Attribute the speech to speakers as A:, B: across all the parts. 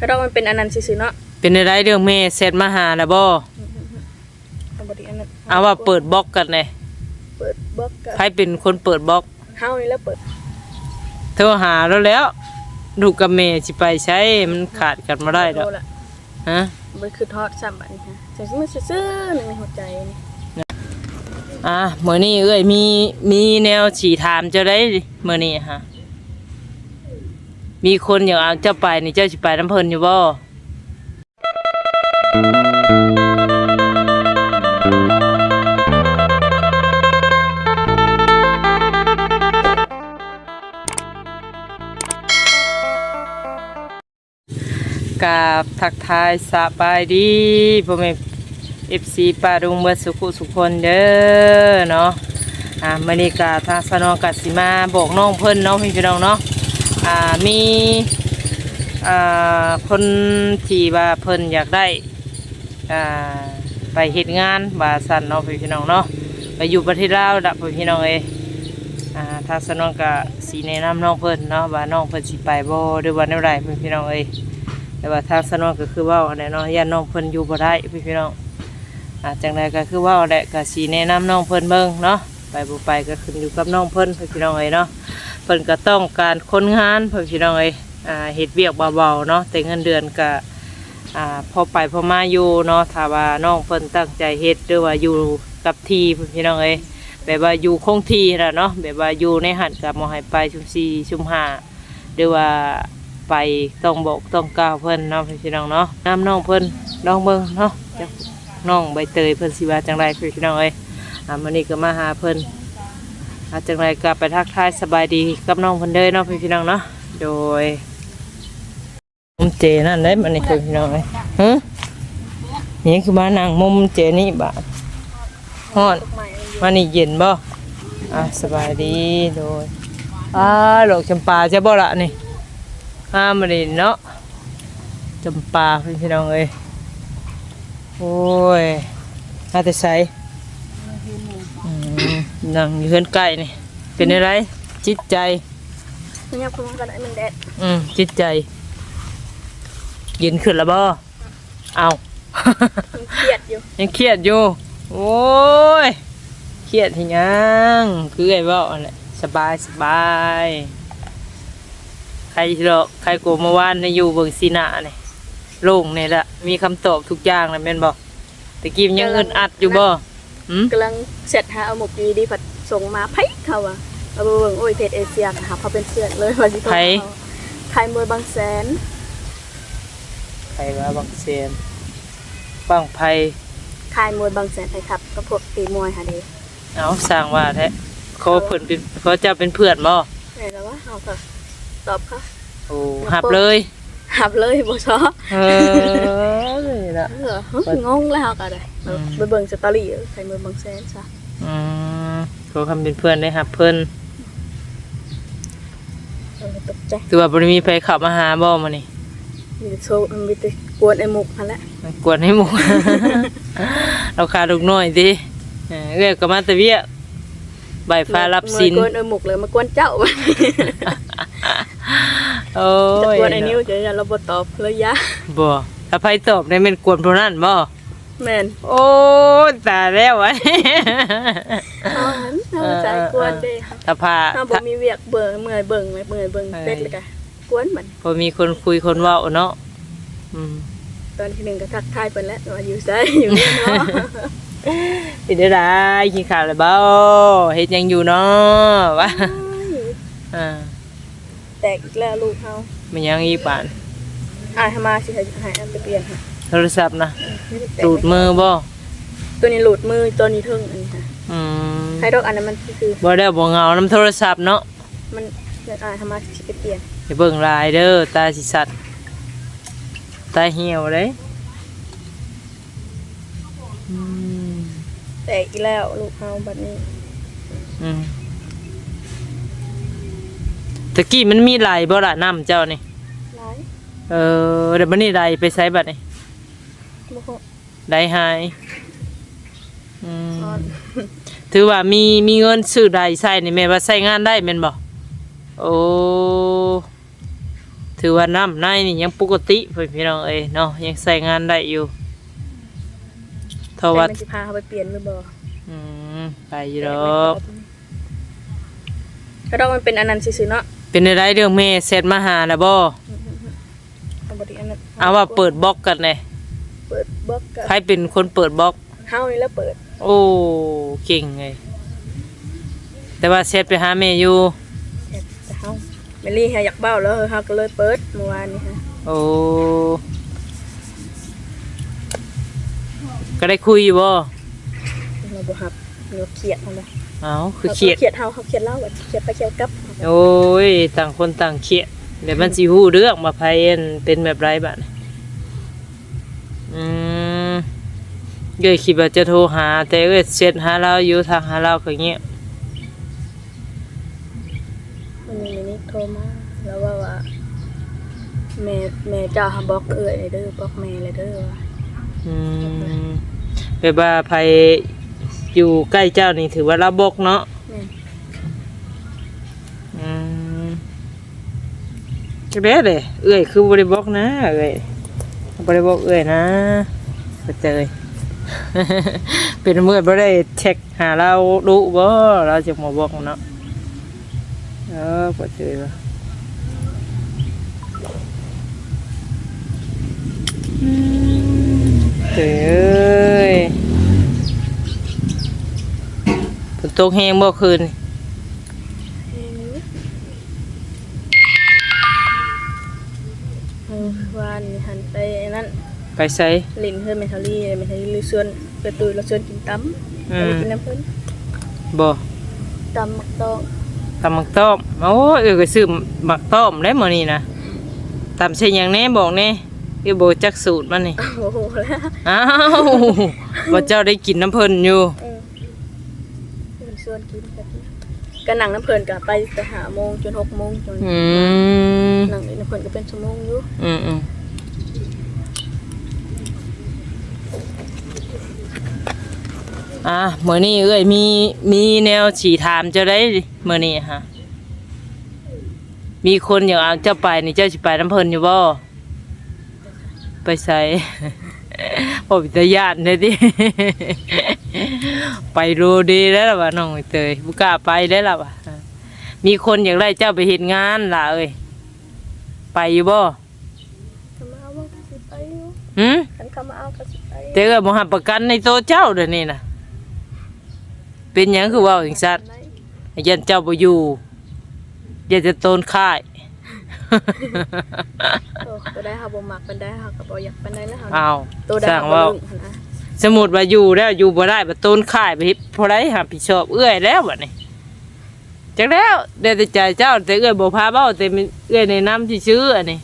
A: ก็ต้องมันเป็นอันนั้นซื่อๆเนาะ
B: เป็นอะไรเรื่องแม่เสร็จมาหาแล้วบ่
A: เอาบ่ได้อันนั้น
B: เอาว่าเปิดบล็อกกันเลย
A: เปิดบล็อกก็
B: ใครเป็นคนเปิดบล็อก
A: เฮานี่แหล้วเปิด
B: โทรหาแล้วแล้วลูกกับแม่สิไปใช้มันขาดกันบ่ได้ดอก
A: โละ
B: ฮะ
A: มันคือทอดซ้ำบัดนี้ฮะจังสิมันซื่อๆหนึงในหัวใจนี่
B: อะมื้อนี้เอ้ยมีมีแนวสิถามเจ้าได้มื้อนี้ฮะ มีคนอยากเอาเจ้าไปนี่เจ้าสิไปน้ำเพิ่นอยู่บ่กับทักทายสบายดีพ่อแม่ FC ปาดุงเบิดสุขุสุขคนเด้อเนาะอ่ามื้อนี้ก็ทางสนองกัสิมาบอกน้องเพิ่นเนาะพี่พี่น้องเนาะ อ่ามีอ่าคนที่ว่าเพิ่นอยากได้อ่าไปเฮ็ดงานว่าซั่นเนาะพี่พี่น้องเนาะไปอยู่ประเทศลาวดับพี่พี่น้องเอ้ยอ่าทางสนองก็สิแนะนำน้องเพิ่นเนาะว่าน้องเพิ่นสิไปบ่หรือว่าแนวใดพี่พี่น้องเอ้ยแต่ว่าทางสนองก็คือว่าอันไหนเนาะย่านน้องเพิ่นอยู่บ่ได้พี่พี่น้องอาจังใดก็คือว่าแหละก็สิแนะนำน้องเพิ่นเบิ่งเนาะไปบ่ไปก็ขึ้นอยู่กับน้องเพิ่นพี่พี่น้องเอ้ยเนาะ เพิ่นก็ต้องการคนงานเพี่พี่น้องเอ้ยอ่าเฮ็ดเวียกเบาๆเนาะแต่เงินเดือนก็อ่าพอไปพอมาอยู่เนาะถ้าว่าน้องเพิ่นตั้งใจเฮ็ดหรือว่าอยู่กับที่พี่พี่น้องเอ้ยแบบว่าอยู่คงทีล่ะเนาะแบบว่าอยู่ในหันกับบ่ให้ไปชุม4ชุม5หรือว่าไปต้องบอกต้องกล่าวเพิ่นเนาะพี่น้องเนาะน้ำน้องเพิ่นน้องเบิ่งเนาะจากน้องใบเตยเพิ่นสิว่าจังไรพี่น้องเอ้ยอ่ามื้อนี้ก็มาหาเพิ่น อาจังไรก็ไปทักทายสบายดีกับน้องเพิ่นเด้อเนาะพี่น้องเนาะโดยมุมเจนั่นได้มื้อนี้พี่น้องเอ้ยฮะนี่คือมานั่งมุมเจนี่บาดฮ้อน
A: ตกใหม่เลยอยู่
B: มานี่เย็นบ่อะสบายดีโดยอ่าดอกจำปาจะบ่ละนี่ห้ามาดิเนาะจำปาพี่พี่น้องเอ้ยโอ้ยมาแต่ใสอืม นั่งอยู่เฮือนใกล้นี่ เป็นอะไร จิตใจ
A: มันยังคงกันได้มันแดด
B: อืมจิตใจ เย็นขึ้นแล้วบ่เอา
A: มันเครียดอยู่
B: ยังเครียดอยู่ โอ้ย เครียดที่ยังคือไอ้เว่าอันแหละสบายสบาย ใครหรอกใครโกเมื่อวานในอยู่เบิงซีนาเนี่ยโล่งเนี่ยละ มีคำตอบทุกอย่างเลยแม่นบอกตะกี้มันยังอึดอัดอยู่บ่ หืม
A: กำลังเสร็จหาเอาหมกดีดีผัดส่งมาไผเขาอะเอาไปเบิ่งโอ้ยเพจเอเชียค่ะเขาเป็นเพื่อนเลยว่าสิโทรมาเอาไทยมวยบางแสน
B: ใครว่าบางเซียนปังไพ
A: คายมวยบางแสนไทยครับก็พวกตีมวยค่ะเด้
B: เอาสร้างว่าแท้เขาเพิ่นเป็นเขาเจะเป็นเพื่อนบ่
A: ไหนแล้ววะเอาค่ะตอบค่ะ
B: โอ้หับเลย
A: หับเลยบ่ซอ
B: เออเลยละ
A: เออเฮ้ยงงแล้วก็ได้เออไปเบิ่งสตอรี่เออไทยมวยบางแสนซะ
B: อืมเขาคำเป็นเพื่อนได้หับเพิ่น
A: เออตกใจ
B: ตัวาบริมีไปขับมาหาบ่มานี่
A: มีแต่โชว์มันมีแต่กวนไอ้หมุกนั่นแหละ
B: มันกวนให้หมู เราขาลูกน้อยดิเออเรียกก็มาแต่เวียใบฟ้ารับสิน
A: มากวนไอ้หมุกเลยมากวนเจ้า
B: โอ้
A: จะ
B: ย
A: กวนไอ้นิ้วจะเราบ่ตอบเลยยะ
B: บ่ถ้าไผตอบได้เป็นกวนพวกนั้นบ่
A: แม่น
B: โอ้ยตายแล้ววะ
A: เอาหันเอาใจกวนเด้
B: ถ้าพา
A: ถ้าบ่มีเวียกเบิ่งเมื่อยเบิ่งไหมเมื่อยเบิ่งเสร็จแล้วก็กวนมัน
B: พอมีคนคุยคนเว้าเนาะอืม
A: ตอนที่หนึ่งก็ทักทายเพิ่นแล้วว่าอยู่ไสอยู่นี่เนาะ
B: เป็นได้ได้กินข้าวแล้วบ่เฮ็ดหยังอยู่เนาะวะอ่า
A: แตกอีกแล้วลูกเฮา
B: มันยังอีกปาน
A: อ่าทำมาสิให้ให้อันไปเปลี่ยนค่ะ
B: โทรศัพท์นะ
A: ไม่ได้แตก
B: ดูดมือบ่
A: ตัวนี้หลุดมือตัวนี้ถึงอันนี้ค่ะ
B: อืม
A: ให้ดอกอันนั้นมันคือ
B: บ่ได้บ่เหงาน้ำโทรศัพท์เนาะ
A: มันอยากอ่าทำมาสิไปเปลี่ยน
B: อย่าเบิ่งลายเด้อตาสิสัตว์ตาเหี่ยวเลยอืม
A: แตกอีกแล้วลูกเฮาบัดนี้
B: อืม ตะกี้มันมีไหลบ่ล่ะน้ำเจ้านี่
A: หลาย
B: เออเดี๋ยวบัดนี้ไหลไปไสบัดนี่
A: บ่พอ
B: ไหลหายอืม
A: นอน
B: ถือว่ามีมีเงินซื้อใดใส่นี่แม่ว่าใช้งานได้แม่นบ่โอ้ถถือว่าน้ำในนี่ยังปกติเพื่อนพี่น้องเอ้ยเนาะยังใส่งานได้อยู่เท
A: แต่
B: ว่า
A: มันสิพาเขาไปเปลี่ยนหรือบ่
B: อืมไปอยู่ดอก
A: ก็ต้องมันเป็นอันนั้นซื่อๆเนาะ
B: เป็นอะไรเรื่องแม่เสร็จมาหาแล้วบ่
A: เอาบ่ได้อันนั้น
B: เอาว่าเปิดบล็อกกันเลย
A: เปิดบล็อกกับ
B: ใครเป็นคนเปิดบล็อก
A: เฮานี่แล้วเปิด
B: โอ้เก่งไงแต่ว่าเสร็จไปหาแม่อยู่
A: แต่เฮาเมลี่เฮาอยากเบ้าแล้วเฮาก็เลยเปิดเมื่อวานนี้ฮะ
B: โอ้ก็ได้คุยอยู่บ่
A: เราบ่ฮับเราเครียดเฮาเลย
B: เอ้าคือเครียด
A: เครียดเฮาเฮาเครียดเล่าบัดเครียดไปเครียดกลับ
B: โอ้ยต่างคนต่างเครียดเดี๋ยวมันสิฮู้เรื่องมาไผเอ็นเป็นแบบไรบ้าดนี้อืมเอ้ยคิดว่าจะโทรหา แต่เอ้ยเสร็จหาเราอยู่ทางหาเราก็เงี้ย
A: มันมีนิกโทรมาแล้วว่าว่าแม่แม่เจ้าหาบล็อกเอื้อยเลยเด้อบล็อกแม่เลยเด้อว่า
B: อืมแบบว่าไผอยู่ใกล้เจ้านี่ถือว่าเราบกเนาะ
A: แม่น
B: อืม จักแด้เด้เอ้ยคือบ่ได้บอกนะเอ้ยบ่ได้บอกเอ้ยนะไปเจยเป็นเมื่อบ่ได้เช็คหาเราดูบ่เราจะมาบอกเนาะเออบ่เจยว่ะอืมเจ้ยฝนตกแห้งบ่คืนนี่
A: วานนี่หันไปไอ้นั่น
B: ไปใส่
A: ลินเพื่อนเมทัลลี่เมทัลลี่ลือชวนไปตุยเราชวนกินตำ
B: อื
A: ไป
B: ม
A: กินน้ำเพิ่น
B: บ่
A: ตำมักตอง
B: ตำหมักต้มโอ้ยเออก็ซื้อหมักต้มได้มื้อนี้นะตำใส่หยังแน่บอกแน่เอ้ยบ่จักสูตรมันนี่
A: โอ้โหแล้ว
B: อ้าวว่าเจ้าได้กินน้ำเพิ่นอยู่
A: เออเพิ่นชวนกินกันก็นั่งน้ำเพิ่นกับไปไปหาโมงจนหกโมงจน
B: อืม
A: นั่งในน้ำเพิ่นก็เป็นชั่วโมงอยู่
B: อืมอืม อะมื้อนี้เอ้ยมีมีแนวสีถามเจ้าได้มื้อนี้ฮะมีคนอยากเอาเจ้าไปนี่เจ้าสิไปน้ำเพิ่นอยู่บ่ไปใส่บ่วิทยานเด้ดิ ไปรูดีแล้วล่ะว่าน้องเตยบ่กล้าไปได้ล่ะว่ามีคนอยากได้เจ้าไปเฮ็ดงานล่ะเอ้ยไปอยู่บ่
A: คำมาเอาว่าก็สิไปอยู่
B: หืม
A: คันคำมาเอาก็สิไป
B: แต่ก็บ่หับประกันในโตวเจ้าเด้อนี่น่ะ เป็นหยังคือเว่าจังซั่นยันเจ้าบ่อยู่ยันจะโตนค่าย
A: โอ้บ่ได้เฮาบ่มักปานใดเฮาก็บ่อยากปานใดแล้วเฮา
B: อ้าว
A: ตัว
B: ส
A: ดา
B: ร้าง
A: บ่
B: เว่า
A: ลึงหั่นนะ
B: สมมุติว่าอยู่แล้วอยู่บ่ได้บ่โตนค่ายไปเฮ็ดพอได้รับผิดชอบเอื้อยแล้วบัดนี้จักแล้วได้แต่ใจเจ้าแต่เอื้อยบ่พาเว้าแต่มันเอื้อยในะนำที่ชื่ออันนี้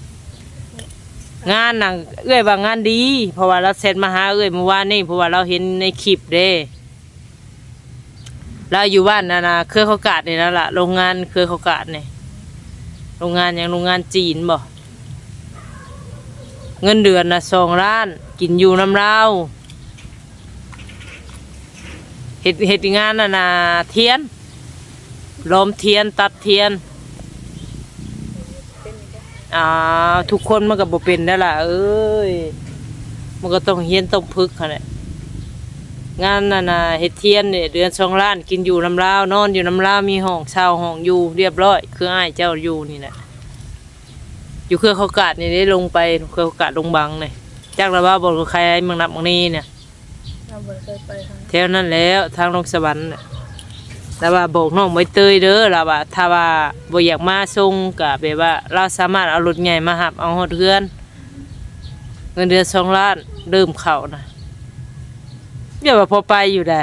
B: งานน่ะเอื้อยว่างานดี เพราะว่าเราเซ็นมาหาเอื้อยเมื่อวานนี้เพราะว่าเราเห็นในคลิปเด้ เราอยู่บ้านนานาเครือเขากาดนี่นั่นแหละโรงงานเครือเขากาดนี่โรงงานอย่างโรงงานจีนบ่เงินเดือนนะสองล้าน กินอยู่น้ำเราเห็ดเห็ดงานน่ะนะเทียนลมเทียนตัดเทียนอ่าทุกคนมันก็บ่เป็นนั่นล่ะ เอ้ย มันก็ต้องเฮียนต้องพึกค่ะแหละ งานน่ะนะเฮ็ดเทียนเนี่ยเดือนสองล้านกินอยู่น้ำลาวนอนอยู่น้ำลาวมีห้องเช่าห้องอยู่เรียบร้อย คืออ้ายเจ้าอยู่นี่แหละอยู่เครือเขากาดนี่ได้ลงไปเครือเขากาดลงบังนี่จักระว่าบอกกับใครเมืองนับเมืองนี้เนี่ย
A: เราบ่เคยไปทางนั้น
B: แถวนั้นแล้วทางลงสวรรค์น่ะแล้วว่าบอกน้องใบเตยเด้อแล้วว่าถ้าว่าบ่อยากมาส่งก็แบบว่า เราสามารถเอารถใหญ่มาหับเอาฮอดเรือน เงินเดือนสองล้านเริ่มเข้านะ เดี๋ยวว่าพอไปอยู่ได้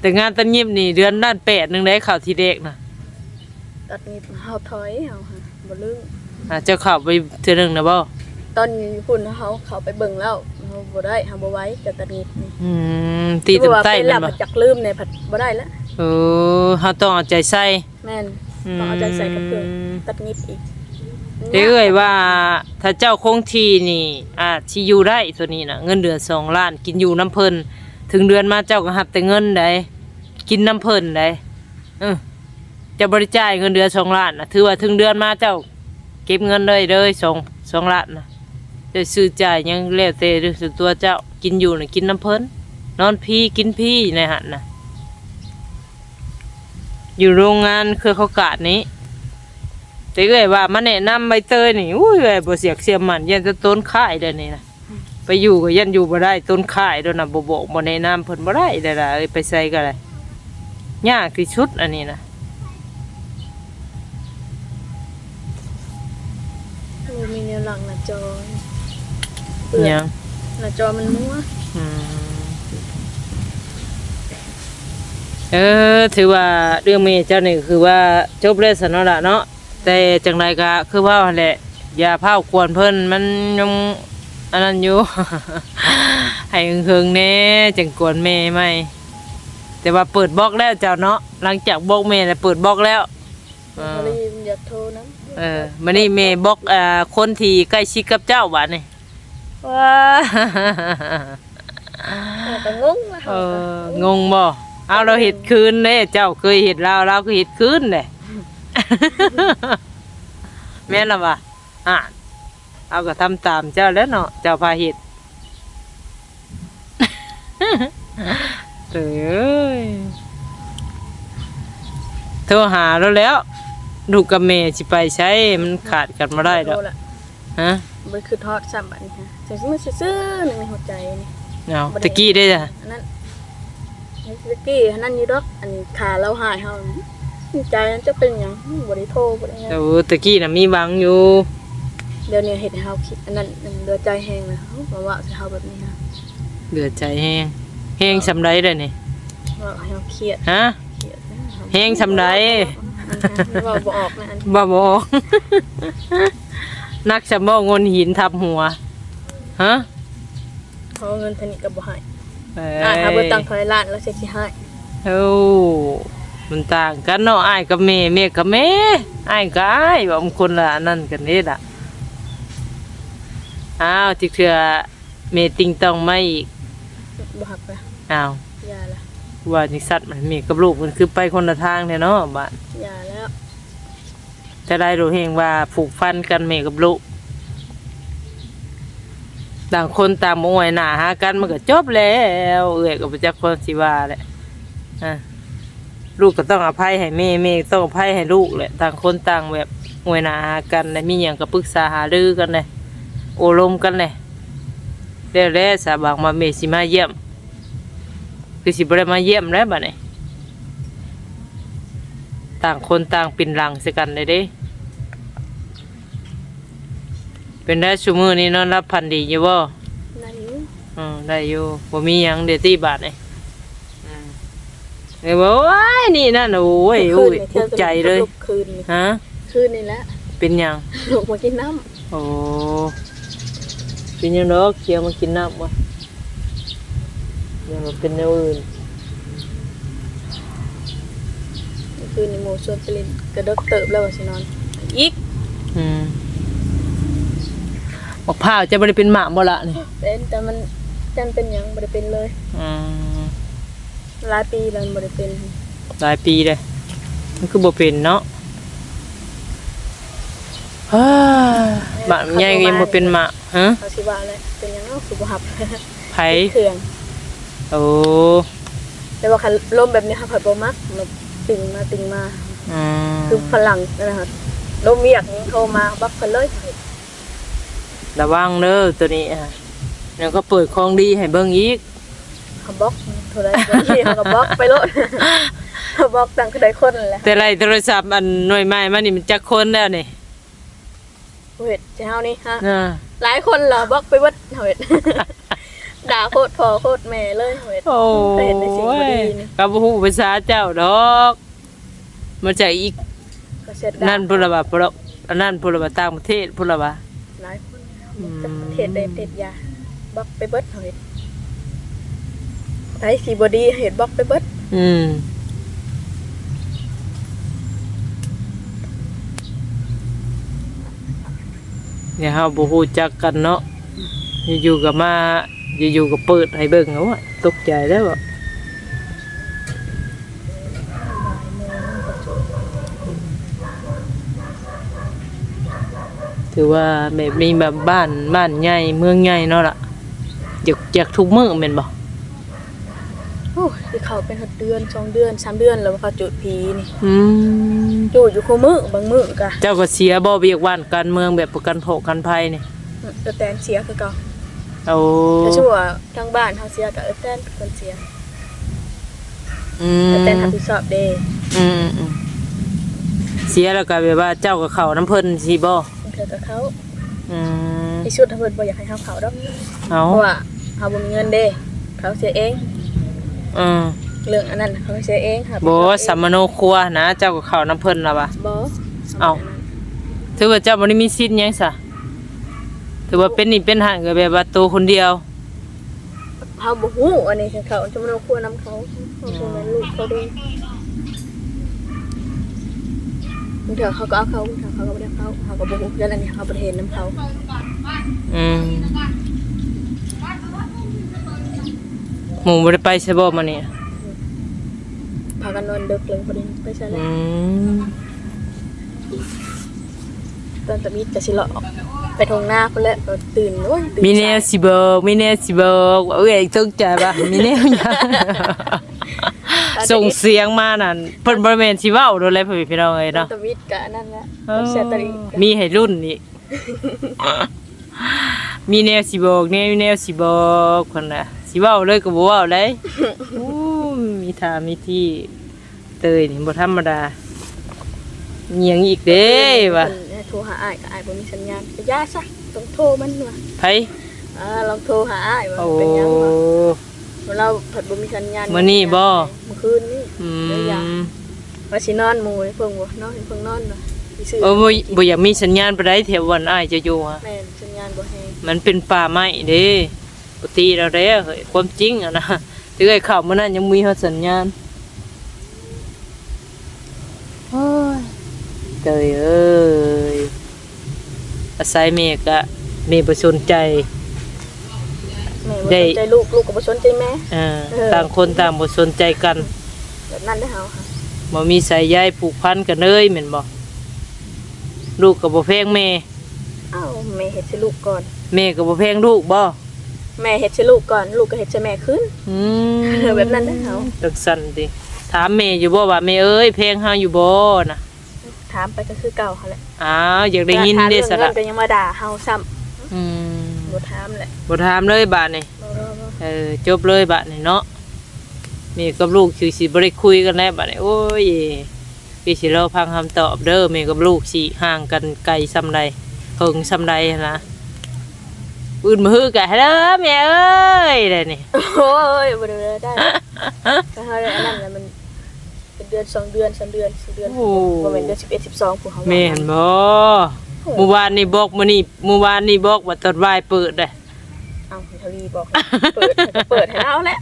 B: แต่งานตันยิบนี่เดือนด้านแปดหนึ่งได้เข้าทีเด็กนะ
A: ตัดนิดเฮาถอยเฮาฮะบ่ลึง
B: อะเจ้าเข้าไปเทื่อหนึงนะบ่
A: ตอนอยู่ญี่ปุ่นเฮาเขาไปเบิ่งแล้วเฮาบ่ได้เฮาบ่ไหว้กับตัดนิดนี่
B: อืมตีเต็มใต้
A: คือ
B: นั่
A: ว่านเป็น
B: บ่
A: หลับจักลืมในผัดบ่ได้แล้ว
B: เออเฮาต้องเอาใจใส่
A: แม่นต้องเอาใจใส่กับเครื่องตัดนิดอีก
B: เด้เอ้ยว่าถ้าเจ้าคงที่นี่อาจสิอยู่ได้ตัวนี้น่ะเงินเดือนสองล้านกินอยู่น้ำเพิ่น ถึงเดือนมาเจ้าก็หับแต่เงินได้กินน้ำเพิ่นได้เออจะบริจาคเงินเดือนสองล้านนะถือว่าถึงเดือนมาเจ้า เก็บเงินเลยเลยสองสองล้านนะจะซื้อจ่ายยังแล้วแต่เรื่องส่วนตัวเจ้ากินอยู่นะกินน้ำเพิ่นนอนพี่กินพี่ในหันนะอยู่โรงงานเครือเขากาดนี้แต่เอ้ยว่ามาแนะนำใบเตยนี่อุ้ยเอ้ยบ่เสียกเสียมันยันจะต้นข่ายเด้อนี่นะ ไปอยู่ก็ยันอยู่บ่ได้ต้นข่ายเด้อนะบ่บอกบ่แนะนำเพิ่นบ่ได้เด้อล่ะเอ้ยไปใส่ก็ได้ยากที่สุดอันนี้นะ
A: โอ้มีแนวหลังหน้าจอ
B: หยัง
A: หน้าจอมันมั่ว
B: อืมเออถือว่าเรื่องเมย์เจ้านี่คือว่าจบแล้วสนอละเนาะแต่จังไรก็คือว่าหั่นแหละอย่าเผากวนเพิ่นมันยัง อันนั้นอยู่ ให้เฮิงๆแน่จังกวนแม่ไหมแต่ว่าเปิดบล็อกแล้วเจ้าเนาะหลังจากบล็อกแม่แล้วเปิดบล็อกแล้วอ่า
A: พอดีมันอยากโทรนะ
B: เออมันนี่แม่บล็อกอ่าคนที่ใกล้ชิดกับเจ้าบัดนี่ว้า
A: เราก็งงนะ
B: เอองงบ่เอาเราเห็ดคืนเด้เจ้าเคยเห็ดเราเราก็เห็ดคืนเด้แม่นละวะอะ เอาก็ทำตามเจ้าแล้วเนาะเจ้าพาเห็ดเอ้ยโทรหาแล้วแล้วลูกกับแม่สิไปใช้มันขาดกันมาได้แล้ว
A: โทรละ
B: ฮะ
A: มันคือทอดซ้ำบัดนี้ฮะแต่มันซื่อๆหนึงในหัวใจนี่
B: เอาตะกี้ได้จ้ะ
A: อันนั้นไอ้สกี้อันนั้นอยู่ดอกอันนี้ขาเราหายเฮาใจนั้นจะเป็นหยังบ่ได้โทรบ่ได้หยัง
B: แต่ว่าตะกี้น่ะมีหวังอยู่
A: เดี๋ยวนี้เฮ็ดให้เฮาคิดอันนั้นอันเดือใจแห้งนะเฮาว่าสิเฮาแบบนี้นะ
B: เหลือใจแห้งแห้งสำไรเลยนี่
A: ว่าให้เฮาเครียด
B: ฮะ
A: เครียดนะเฮา
B: แห้งสำไร
A: อันนั้นว่าบ่ออกนะอัน
B: บ่บอกนักสมองงนหินทับหัวฮะ
A: เขาเอาเงินเทานิก็บ่ให้
B: เอ้
A: อ่าถ้าบ่ตัง
B: ย
A: ค์ถอยล้านแล้วสิสิให้
B: โอ้มันต่างกันเนาะอ้ายกับแม่แม่กับแม่อ้ายกับอ้ายว่ามันคนละอันนั่นกันนี่ล่ะ อ้าวจิเถื่อแม่ติงต้องมาอีก
A: บ่หักไป
B: อ้าว
A: ยาละ
B: ว่าจิสัตว์มันแม่กับลูกมันคือไปคนละทางแท้เนาะบ้าน
A: ยาแล้ว
B: จะได้รู้เฮงว่าผูกพันกันแม่กับลูกต่างคนต่างมวยหน้าหากันมันก็จบแล้วเอื้อยก็บ่จักคนสิว่าแหละอะลูกก็ต้องอภัยให้แม่แม่ก็ต้องอภัยให้ลูกแหละต่างคนต่างแบบมวยหน้าหากันและมีหยังก็ปรึกษาหารือกันเลย โอลมกันเลยแล้วแล้วสาบางมาแม่สิมาเยี่ยม คือสิบ่ได้มาเยี่ยมแล้วบัดนี้ต่างคนต่างเป็นหลังใส่กันเลยเด้ เป็นได้ชูมือนี้นอนรับพันดีอยู่บ่
A: ได้อยู่
B: อืมได้อยู่บ่มีหยังเดยวตี้บาทนี่อืมเดี๋ยวบอกว้ายนี่นั่นโอ้ยโอ้ย
A: คื
B: อุ
A: น
B: ก
A: นี่
B: ใจเลย
A: ลูกคืนนี่
B: ฮะ
A: คืนนี่แหละ
B: เป็นหยัง
A: ลูกมากินน้ำ
B: โอ้ เป็นหยังดอกเคียวมากินน้ำวะยังมาเป็นแนวอื่น
A: คืนนี่หมู่ชวนไปเล่นกระดกเติบแล้วว่าสินอนอีก
B: อืมบอกพร้าวจะบ่ได้เป็นหมาบ่ละนี่
A: เป็นแต่มันจันเป็นหยังบ่ได้เป็นเลย
B: อืม
A: หลายปีแล้วมันบ่ได้เป็น
B: หลายปีเลยมันคือบ่เป็นเนาะฮ่าบาดใหญ่ก็ยังบ่เป็นหมา ฮะ
A: เขาสิว่าอะไรเป็นหยังเนาะคือบ่ฮับ
B: ไผ
A: เครื่อง
B: โอ้
A: แต่ว่าคันลมแบบนี้ค่ะผัดบ่มักมันติ่งมาติ่งมา
B: อืม
A: คือฝรั่งนะคะลมเวียกนี่โทรมาบักกันเลย
B: ระวังเด้อตัวนี้อะเดี๋ยวก็เปิดของดีให้เบิ่งอีก
A: เขาบล็อกโทรได้บางทีเขาก็บล็อกไปโลดเขาบล็อกตั้งคือได้คนนั่นแหละ
B: แต่ไรโทรศัพท์อันหน่วยใหม่มานี่มันจักคนแล้วนี่
A: เฮ็ดเจ้านี่ฮะ
B: อ่า
A: หลายคนเหรอบล็อกไปเบิดเฮ็ดด่าโคตรพ่อโคตรแม่เลยเฮ็ด
B: โอ้
A: เห็นในสิ่งบ่
B: ย
A: ดีนี่
B: กับฮู้ภาษาเจ้าดอกมาจากอีก
A: ก็เสร็จด่า
B: นั่นพุ่นละว่าพุ่นละอันนั่นพุ่นละว่าต่างประเทศพุ่นละว่า
A: หลายคน
B: อืม
A: จากประเทศใดประเทศยาบล็อกไปเบิดเฮ็ดไผสิบ่ดีเฮ็ดบล็อกไปเบิด
B: อืม เนี่ยเฮาบ่ฮู้จักกันเนาะอยู่ๆก็มาอยู่ๆก็เปิดให้เบิ่งเอาอะตกใจแล้วบ่ถือว่าแบบมีแบบบ้านบ้านใหญ่เมืองใหญ่เนาะล่ะอยากอยากทุกมื้อแม่นบ่
A: โอ้ยเขาเป็นหกเดือนสองเดือนสามเดือนแล้วเขาจุดผีนี่
B: อืม
A: จุดอยู่คู่มือบางมือกะ
B: เจ้าก็เสียบ่เบียกบ้านการเมืองแบบประกันโภคกันภัยนี่
A: เออแตนเสียคือเก่า
B: เอา
A: แต่ชั่วาทางบ้านเฮาเสียกับเออแตนเป็นคนเสีย
B: อื
A: เอ
B: ม
A: อแตนรับผิดชอบเด้
B: อืมอืมเสียแล้วก็แบบว่าเจ้าก็เข้าน้ำเพิ่นสิบ่
A: มันเถือกับเขา
B: อืม
A: ไอ้ชุดถ้าเพิ่นบ่อยากให้เฮาเขาดอก
B: เอา
A: เพราะว่าเฮาบ่มีเงินเด้เขาเสียเอง
B: อืม
A: เรื่องอันนั้นเขาเสียเองค่ะ
B: บ่สัมมโนครัวนะ เจ้าก็เข้าน้ำเพิ่นล่ะว่ะ
A: บ่
B: เอ้าถือว่าเจ้าบ่ได้มีสิทธิ์หยังซะถือว่าเป็นนี่เป็นหันก็แบบว่าตัวคนเดียว
A: เฮาบ่ฮู้อันนี้คือเขาจะมาเอาครัวนํเขาเขาคงเป็นลูกเขาเด้บางเถื่อเขาก็เอาเขาบางเถื่อเขาก็บ่ได้เอาเขาเขาก็บ่ฮู้เรื่องอันนี้เขาบ่ได้เห็นนํเขา
B: อืมหมู่บ่ได้ไปใช่บ่มื้อนี้
A: พากันนอนดึกเลยบ่ได้ไปใช่แล้
B: อื
A: ว
B: ม
A: ตอนตะมิดจะสิเลาะออกไปทงหน้าพุ่นแหละก็ตื่นโอ้ยตื่น
B: มีแนว
A: สาย
B: สิบอกมีแนวสิบอกว่าเอ้ยตกใจบ่มีแนวหยังส่งเสียงมานั่นเพิ่นบ่แม่นสิเว้าโดนแล้วพ่อพี่น้องเอ้ย
A: ตอ
B: เนาะ
A: นตะมิดกะนั่นแหละ
B: เออ
A: เสียตะลิกะ
B: มีให้รุ่นนี่ มีแนวสิบอกแนวมีแนวสิบอกคนน่ะสิเว้าเลยก็บ่เว้าเลยอู้ มีทางมีที่เตยนี่บ่ธรรมดามีหยังอีกเด้ว่ะ
A: เพิ่นโทรหาอ้ายก็อ้ายบ่มีสัญญาณก็ย่าซะต้องโทรมันว่ะ
B: ไผ
A: อ่าลองโทรหาอ้ายว่า
B: โอ้
A: เป็นหยังวะเราผัดบ่มีสัญญาณ
B: มื้อนี้บ่
A: เมื่อคืนนี่
B: อื
A: เดี๋ยวอย่าม ว่าสินอนหมู่ให้เพิ่งบ่นอนให้เพิ่งนอนว่ะสิซื้อ
B: เออบ่บ่อยากมีสัญญาณไปได้แถววันอ้ายจะอยู่ฮะ
A: แม่นสัญญาณบ่แฮง
B: มันเป็นป่าไม้เด้ปกติแล้วเด้เฮ้ยความจริงอะนะ ถึงไอ้เข้ามื้อนั้นยังมีเฮาสัญญาณโอ้ยเตยเอ้ยอาศัยเมฆอะเมฆบ่สนใจ
A: แม่บ่
B: ได้
A: สนใจลูกลูกก็บ่สนใจแม่
B: อ่า
A: เออ
B: ต่างคนต่างบ่สนใจกัน
A: แบบนั้นเด้อเฮาค่ะ
B: บ่มีสายใยผูกพันกันเลยแม่นบ่ลูกก็บ่แพงแม่
A: เอ้าแม่เฮ็ดให้ลูกก่อน
B: แม่ก็บ่แพงลูกบ่
A: แม่เฮ็ดให้ลูกก่อนลูกก็เฮ็ดให้แม่ขึ้น
B: อืม
A: เออแบบนั้นเด้อเฮา
B: จังซั่นติถามแม่อยู่บ่ว่าแม่เอ้ยแพงเฮาอยู่บ่น่ะ
A: ถามไปก็คือเก่าหั่นแหละ
B: อ้าวอยากได้ยินเด้ส
A: ถ้า
B: ละ
A: เรื่องเงินก็ยังมาด่าเฮาซ้ำ
B: อืม
A: บ่ถามแหละ
B: บ่ถามเลยบาดนี้
A: บ่รอบ่
B: เออจบเลยบาดนี้เนาะแม่กับลูกคือสิบ่ได้คุยกันแล้วบาดนี้โอ้ยพี่สิรอฟังคำตอบเด้อแม่กับลูกสิห่างกันไกลซำใดเพิ่งซำใดหั้นนะ อื่นมาฮือกะเด้อแม่เอ้ยได้นี่
A: โอ้ยบ่ได้ได้ก็เฮาได้อันนั้นแหละมันเป็นเดือนสองเดือนสามเดือนสี่เดือน
B: โอ้
A: บ่แม่นเดือน11 12ผู้เฮาว่า
B: แม่นบ่เมื่อวานนี่บอกมื้อนี้เมื่อวานนี่บอกว่าตอนบ่ายเปิดเด้อ
A: เอ้าทวีบอกให้เปิดก็เปิดให้เราแหละ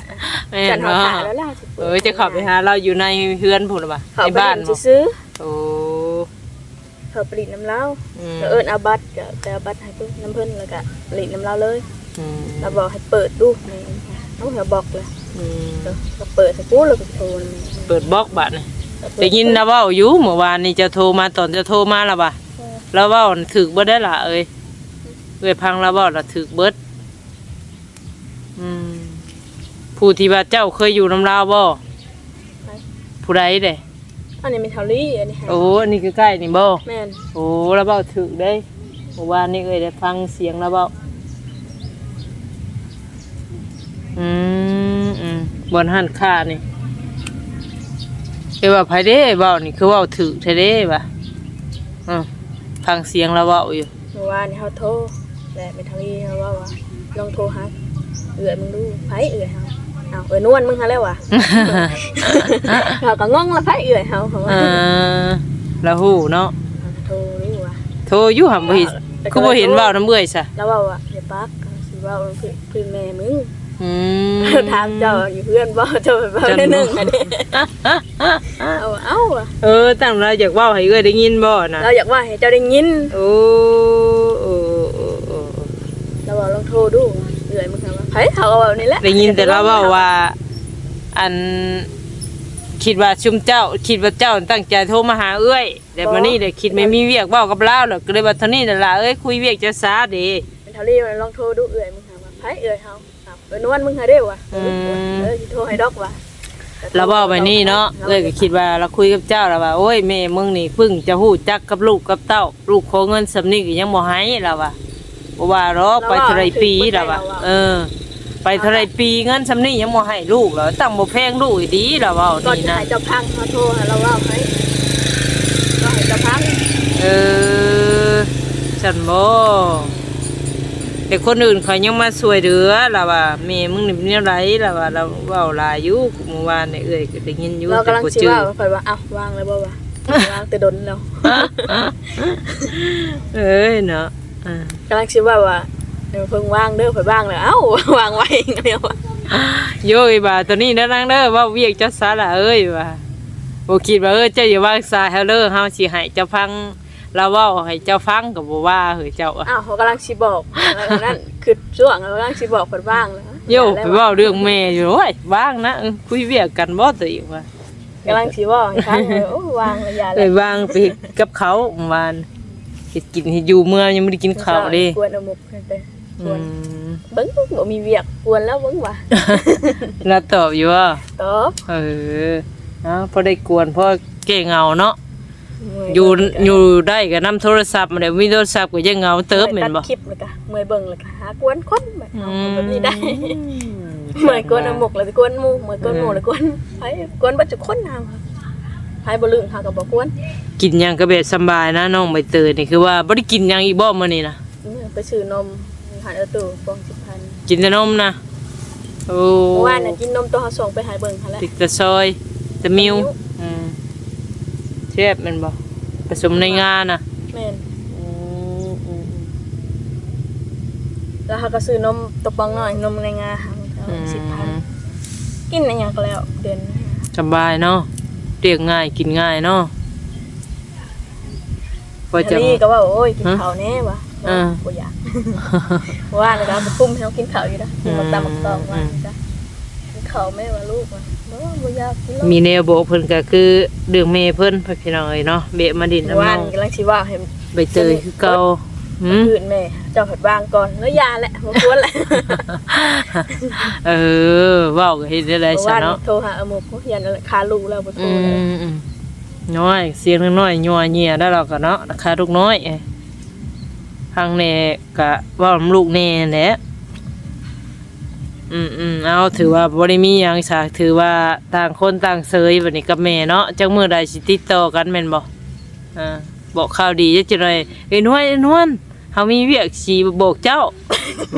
B: แม่
A: จั
B: น
A: นเฮา
B: บ่
A: ถ่ายแล้วล่ะสิปิด
B: เอ้ยจะเขับไปหาเราอยู่ในเฮือนพุ่นน่ะบ่
A: เขา
B: ใน
A: ไป
B: บ้าน
A: เล่น
B: บ่
A: ซื้อ
B: โอ้
A: ๆ เขาผลิตน้ำเหล้า
B: อืม
A: แล้วเอิ้นเอาบัตรก็ไปเอาบัตรให้เพิ่นน้ำเพิ่นแล้วก็ผลิตน้ำเหล้าเลย
B: อืม
A: เราบอกให้เปิดดูนี่เอาเฮาบอกเลย
B: อืม
A: ก็เปิดให้กูแล้วก็โทรนำ
B: เปิดบล็อกบัดนี่ได้ยินนะเว้าอยู่เมื่อวานนี่จะโทรมาตอนจะโทรมาแล้วบ่ะแล้วเว้าน่ะถึกเบิดได้ล่ะเอ้ยเอ้ยพังแล้วเว้าล่ะถึกเบิดอืมผู้ที่ว่าเจ้าเคยอยู่น้ำลาวบ่ผู้ใดเด้
A: อันนี้เป็นเทาลี่อันนี้ให้
B: โอ้อันนี้ใกล้ๆนี่บ่
A: แม่น
B: โอ้แล้วเว้าถึกได้เมื่อวานนี่เอ้ยได้ฟังเสียงแล้วเว้าอืมอืมบนหันค่านี่เอ้ยว่าไผเด้เว้านี่คือเว้าถึกแท้เด้ว่ะอืมฟังเสียงแล้วเว้าอยู่
A: เมื่อวานนี่เฮาโทรและเป็นเทาลี่เฮาว่าว่าลองโทรหาเอื้อยมึงดูไผเอื้อยเฮา เอาเอ้ยนวลมึงหาแล้วว่ะเขาก็งงละไผเอื้อยเฮาเขา
B: เอ
A: ว่า
B: อแล้วฮู้เนาะ
A: โทรนี่ว่ะ
B: โทรอยู่หั่นบ่เห็นคือบ่เห็นเว้าน้ำเอื้อยซะ
A: แล้วว่าว่าเดี๋ยวปักสิเว้าคือคือแม่มึง
B: อืม
A: ถามเจ้าอยู่เพื่อนบ่เจ้าไปเว้าได้หนึงอันนี้เอาเอ้าว่ะ
B: เออตั้งเราอยากเว้าให้เอื้อยได้ยินบ่น่ะ
A: เราอยากว่าให้เจ้าได้ยิน
B: โอ้โอ้โอ้โอ้
A: เราบอกลองโทรดูเอื้อยมึงถามว่าไผเขาก็เว้านี่แหละ
B: ได้ยินแต่เราเว้าว่าอันคิดว่าชุมเจ้า คิดว่าเจ้าตั้งใจโทรมาหาเอ้ยแต่วันนี้ได้คิดไม่มีเวียกเว้ากับเราแล้วก็เลยว่าเท่านี้นั่นล่ะเอ้ยคุยเวียกจะซาเด้
A: เป็นทะเลมันลองโทรดูเอื่อยมึงหามาไผเอื่อยเฮาอ้าวเอิ้นวันมึงหาได้วะ
B: อืม
A: เออสิโทรให้ดอกวะ
B: เราเว้าไปนี่เนาะเอ้ยก็คิดว่าเราคุยกับเจ้าแล้วว่าโอ้ยแม่มึงนี่เพิ่งจะฮู้จักกับลูกกับเต้า ลูกขอเงินสำนี้ก็ยังบ่ให้แล้วว่ะ บ่ว่าหรอกไปเท่าไรปีแล้วว่ะเออ ไปเท่าไรปีเงินสำนี้ยังบ่ให้ลูกเหรอตั้งบ่แพงลูกอีดีแล้วเว้า
A: ก่อน
B: นี่
A: จะ
B: นะ
A: ให้เจ้าพังมาโทรหาเราเว่าให้ก็ให้เจ้าพัง
B: เออฉันบ่แต่คนอื่นเขายังมาช่วยเหลือล่ะว่าแม่มึงนี่เป็นแนวไรล่ะว่าเราเว้าหลายอยู่เมื่อวานนี่เอ้ยก็ได้ยินอยู่
A: เรา
B: แต่
A: กำลัง
B: บ่
A: สิ
B: จื้อ
A: ว่าข่อยว่าอ้าววางเลยบ่วะวางแต่ดนแล้ว
B: เอ้ยเนาะ อ่า กำ
A: ลังสิว่าว่าเดี๋ยวเพิ่งวางเด้อข่อยวางแล้วเอ้าวางไว้อย่างเดียวอะ
B: โยยบ่าตัวนี้นะนางเด้อเว่าเวียกจัดซะล่ะเอ้ยว่าบ่คิดว่าเอ้ยเจ้าอย่าวางสายเฮาเด้อเฮาสิให้เจ้าฟังเราเว้าให้เจ้าฟังก็บ่ว่าเฮ้ยเจ้าอะ
A: อ้าวเขากำลังสิบอกแล้วนั่นคือช่วงเขากำลังสิบอกเพิ่นวางแล้ว
B: โยไปเว้าเรื่องแม่อยู่โอ้ยว่างนะเออคุยเวียกกันบ่ตัวอีกว่า
A: กำลังสิบอกให้ฟังเลยโอ้วางระยะ
B: เล
A: แล้
B: ยววางไปเฮ็ดกับเขาเมื่อวานเฮ็ดกินให้อยู่เมื่อยังไม่ได้กินข้าวเด้
A: กวนเอาหมกให้ไปก
B: อื
A: วน
B: ม
A: เบิ่งบ่มีเวียกกวนแล้วเบิ่งว่า
B: แล้วตอบอยู่ว่า
A: ตอบ
B: เออเอาพอได้กวนพอแก้เหงาเนาะ
A: เมื่
B: อยู่
A: เบิ่ง
B: อยู่ได้ก็นํโทรศัพท์มาได้มีโทรศัพท์ก็ยังเหงาเติบแม่นบ่
A: ตัดคลิปเลยก็เมื่อยเบิ่งเลยก็หากวนคนแบบเอา
B: อืม
A: แบบนี้ได้เมื่อยกวนเอาหมกเลยกวนหมู่เมื่อยกวนหมู่เลยกวนไผกวนบ่จุคนเฮา ไผบ่ลืมเฮาก็บ่กวน
B: กินหยังก็แบบสำบายนะน้องใบเตยนี่คือว่าบ่ได้กินหยังอีกบ่มื้อนี้นะ
A: เมื่อไปซื้อนมหาเอาตู้ฟอง10,000
B: กินแต่นมนะโอ้
A: เมื่อวานน่ะกินนมตัวเฮาส่งไปให้เบิ่งหั่นแหละ
B: ติดแต่ซอยแต่มิว
A: แต่มิ้ว
B: อืมแซ่บแม่นบ่ผสมในงานน่ะ
A: แม่น
B: อืมอืม
A: แล้วเฮาก็ซื้อนมตะปองน้อยนมในงาหา
B: อืม
A: 10,000กินอันหยังก็แล้วเดือนหน้า
B: สบายเนาะเรียกง่ายกินง่ายเนาะพอจะ
A: อันนี้ก็ว่าโอ้ยกิน
B: ฮะ
A: ข้าวแน่วะ
B: อ่า
A: บ่อยากว่าแล้วก็เอาไปคุ้มให้เขากินข้าวอยู่นะกินบักตำบักตองว่าจ้ะกินข้าวแม่ว่าลูกว่าบ่บ่อยากกินหรอก
B: มีแนวบอกเพิ่นก็คือเรื่องแม่เพิ่นพ่อพี่น้องเอ้ยเนาะเบะมาดินน้ำ
A: ว่า
B: น้อง
A: กำลังสิว่าให้
B: ใบเตยคือเก่า หืม
A: คืนแม่เจ้าผัดวางก่อนแล้วยาแหละบ่ควรแหละ
B: เออเว้าก็เฮ็ดได้หลาย
A: เพราะ
B: ซะ
A: ว่า
B: เนาะ
A: โทรหาอมุกเขายันคาลูแล้วบ่โทร
B: อื
A: เลย
B: มอืมน้อยเสียงน้อยยัวเงียได้แล้วก็เนาะราคาลูกน้อยเอ้ยทางแน่ก็เว่าลูกแน่แหละอืมอืมเอาถือว่าบ่ได้มีหยังซะถือว่าต่างคนต่างเซยบัดนี้กับแม่เนาะจักมื้อใดสิติดต่อกันแม่นบ่อ่า บอกข่าวดีจักจังหน่อยเอ้ยนวลเอ้ยนวลเฮามีเวียกสิบอกเจ้า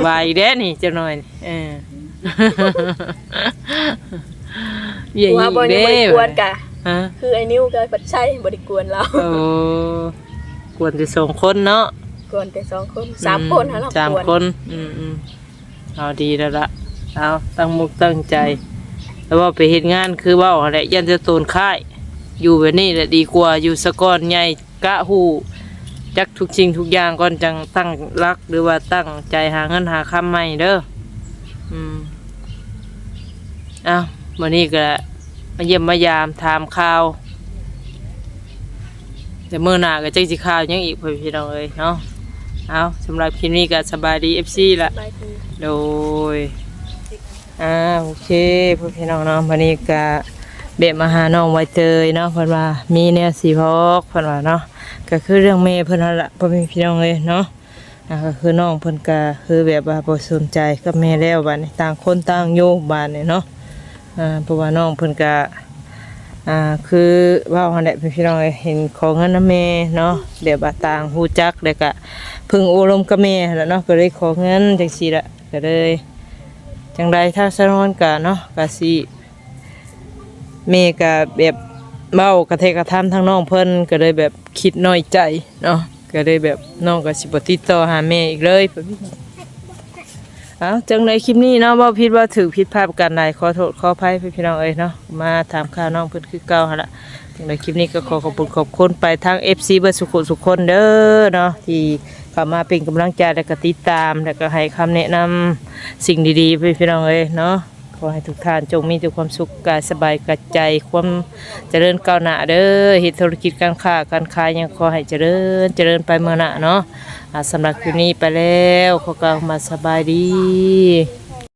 B: ว่าอีแด้นี่จังหน่อยนี่เออเวียก
A: ว่า
B: อี
A: บ่
B: ก
A: ได้
B: เด้
A: บ่ได้กวนกะ
B: ฮะ
A: คือไอ้นิ้วกับปัดชัยบ่ได้กวนเรา
B: โอ้กวนจะสองคนเนาะ
A: กวนแต่สองคนสามคนหาเรา
B: สาม
A: กวน
B: คนอืมอืมเอาดีแล้วละเอาตั้งมุกตั้งใจ แล้วว่าไปเห็นงานคือเว่าอะไรยันจะโตนค่าย อยู่แบบนี้แหละดีกว่าอยู่สะกอนใหญ่ กะหูจักทุกสิ่งทุกอย่างก่อนจังตั้งรักหรือว่าตั้งใจหาเงินหาคำใหม่เด้ออืมเอ้าวันนี้ก็มาเยี่ยมมายามถามข่าวแต่เมื่อหน้าก็จักสิข่าวหยังอีกพ่อพี่น้องเอ้ยเนาะเอาสำหรับคลิปนี้ก็สบายดี FC ละ
A: บายดี
B: โดยอ่าโอเคพ่อพี่น้องเนาะวันนี้ก็ เบะมาหาน้องไวเตยเนาะเพิ่นว่ามีแนวสีพอกเพิ่นว่าเนาะก็คือเรื่องแม่เพิ่นนั่นละพ่อพี่น้องเอ้ยเนาะอ่าก็คือน้องเพิ่นก็คือแบบว่าบ่สนใจกับแม่แล้วบัดนี้ต่างคนต่างอยู่บ้านนี่เนาะอ่าเพราะว่าน้องเพิ่นก็อ่าคือว่าหั่นแหละพี่น้องเอ้ยเห็นของเงินนำแม่เนาะเดี๋ยวว่าต่างฮู้จักแล้วก็พิ่งอบรมกับแม่แล้วเนาะก็เลยขอเงินจังซี่ละก็เลยจังใดถ้าสนวนกะเนาะกะสิ เมกะแบบเบ้ากระเทกระทำทั้งน้องเพิ่นก็เลยแบบคิดน้อยใจเนาะก็เลยแบบน้องก็สิบติดต่อหาแม่อีกเลยเอ้าจังในคลิปนี้เนาะบ่ผิดว่าถือผิดพลาดประการใดขอโทษขออภัยพี่น้องเอ้ยเนาะมาถามข่าวน้องเพิ่นคือเก่าหั่นล่ะจังในคลิปนี้ก็ขอขอบคุณขอบคุณไปทาง FC เบิดสุขสุขคนเด้อเนาะที่เข้ามาเป็นกำลังใจและก็ติดตาม แล้วก็ให้คำแนะนำสิ่งดีๆพี่พี่น้องเอ้ยเนาะ ขอให้ทุกท่านจงมีแต่ความสุขกายสบายกายใจ ความเจริญก้าวหน้าเด้อเหตุธุรกิจการค้าการขายยังขอให้เจริญเจริญไปเมื่อหน้าเนาะสำหรับคืนนี้ไปแล้วขอกล่าวมาสบายดี